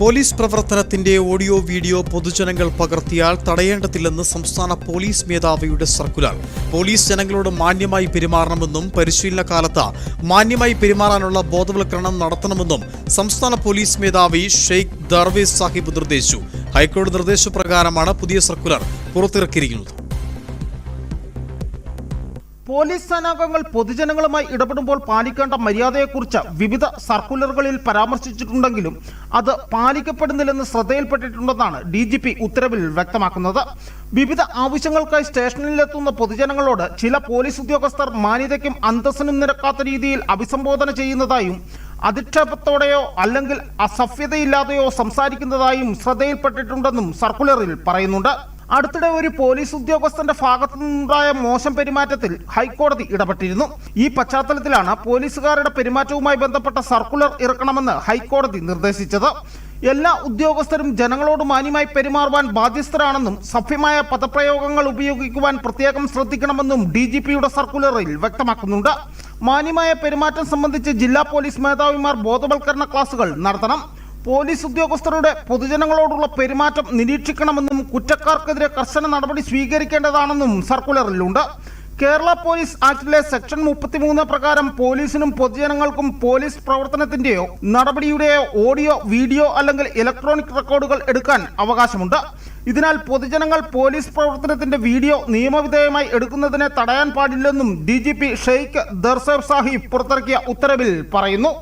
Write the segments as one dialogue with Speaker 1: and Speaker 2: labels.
Speaker 1: Police പ്രവർത്തനത്തിന്റെ audio video പൊതുജനങ്ങൾ പകർത്തിയാൽ തടയേണ്ടതില്ലെന്ന് സംസ്ഥാന പോലീസ് മേധാവിയുടെ സർക്കുലർ. പോലീസ് ജനങ്ങളോട് മാന്യമായി പെരുമാറണമെന്നും പരിശീലന കാലത്ത് മാന്യമായി പെരുമാറാനുള്ള ബോധവൽക്കരണം നടത്തണമെന്നും സംസ്ഥാന പോലീസ് മേധാവി ഷെയ്ഖ് ദർവേസ് സാഹിബ് നിർദ്ദേശിച്ചു. ഹൈക്കോടതി നിർദ്ദേശപ്രകാരമാണ് പുതിയ സർക്കുലർ പുറത്തിറക്കിയിരിക്കുന്നത്.
Speaker 2: പോലീസ് സേനാംഗങ്ങൾ പൊതുജനങ്ങളുമായി ഇടപെടുമ്പോൾ പാലിക്കേണ്ട മര്യാദയെക്കുറിച്ച് വിവിധ സർക്കുലറുകളിൽ പരാമർശിച്ചിട്ടുണ്ടെങ്കിലും അത് പാലിക്കപ്പെടുന്നില്ലെന്ന് ശ്രദ്ധയിൽപ്പെട്ടിട്ടുണ്ടെന്നാണ് ഡി ജി പി ഉത്തരവിൽ വ്യക്തമാക്കുന്നത്. വിവിധ ആവശ്യങ്ങൾക്കായി സ്റ്റേഷനിലെത്തുന്ന പൊതുജനങ്ങളോട് ചില പോലീസ് ഉദ്യോഗസ്ഥർ മാന്യതയ്ക്കും അന്തസ്സിനും നിരക്കാത്ത രീതിയിൽ അഭിസംബോധന ചെയ്യുന്നതായും അധിക്ഷേപത്തോടെയോ അല്ലെങ്കിൽ അസഭ്യതയില്ലാതെയോ സംസാരിക്കുന്നതായും ശ്രദ്ധയിൽപ്പെട്ടിട്ടുണ്ടെന്നും സർക്കുലറിൽ പറയുന്നുണ്ട്. അടുത്തിടെ ഒരു പോലീസ് ഉദ്യോഗസ്ഥന്റെ ഭാഗത്തുനിന്നുണ്ടായ മോശം പെരുമാറ്റത്തിൽ ഹൈക്കോടതി ഇടപെട്ടിരുന്നു. ഈ പശ്ചാത്തലത്തിലാണ് പോലീസുകാരുടെ പെരുമാറ്റവുമായി ബന്ധപ്പെട്ട സർക്കുലർ ഇറക്കണമെന്ന് ഹൈക്കോടതി നിർദ്ദേശിച്ചത്. എല്ലാ ഉദ്യോഗസ്ഥരും ജനങ്ങളോട് മാന്യമായി പെരുമാറുവാൻ ബാധ്യസ്ഥരാണെന്നും സഭ്യമായ പദപ്രയോഗങ്ങൾ ഉപയോഗിക്കുവാൻ പ്രത്യേകം ശ്രദ്ധിക്കണമെന്നും ഡി ജി പിയുടെ സർക്കുലറിൽ വ്യക്തമാക്കുന്നുണ്ട്. മാന്യമായ പെരുമാറ്റം സംബന്ധിച്ച് ജില്ലാ പോലീസ് മേധാവിമാർ ബോധവൽക്കരണ ക്ലാസുകൾ നടത്തണം. പോലീസ് ഉദ്യോഗസ്ഥരുടെ പൊതുജനങ്ങളോടുള്ള പെരുമാറ്റം നിരീക്ഷിക്കണമെന്നും കുറ്റക്കാർക്കെതിരെ കർശന നടപടി സ്വീകരിക്കേണ്ടതാണെന്നും സർക്കുലറിലുണ്ട് കേരള പോലീസ് ആക്ടിലെ സെക്ഷൻ മുപ്പത്തിമൂന്ന് പ്രകാരം പോലീസിനും പൊതുജനങ്ങൾക്കും പോലീസ് പ്രവർത്തനത്തിന്റെയോ നടപടിയുടെയോ ഓഡിയോ വീഡിയോ അല്ലെങ്കിൽ ഇലക്ട്രോണിക് റെക്കോർഡുകൾ എടുക്കാൻ അവകാശമുണ്ട്. ഇതിനാൽ പൊതുജനങ്ങൾ പോലീസ് പ്രവർത്തനത്തിന്റെ വീഡിയോ നിയമവിധേയമായി എടുക്കുന്നതിനെ തടയാൻ പാടില്ലെന്നും D G P Sheikh Darvesh Sahib പുറത്തിറക്കിയ ഉത്തരവിൽ പറയുന്നു.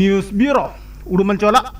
Speaker 2: News bureau. urumen colak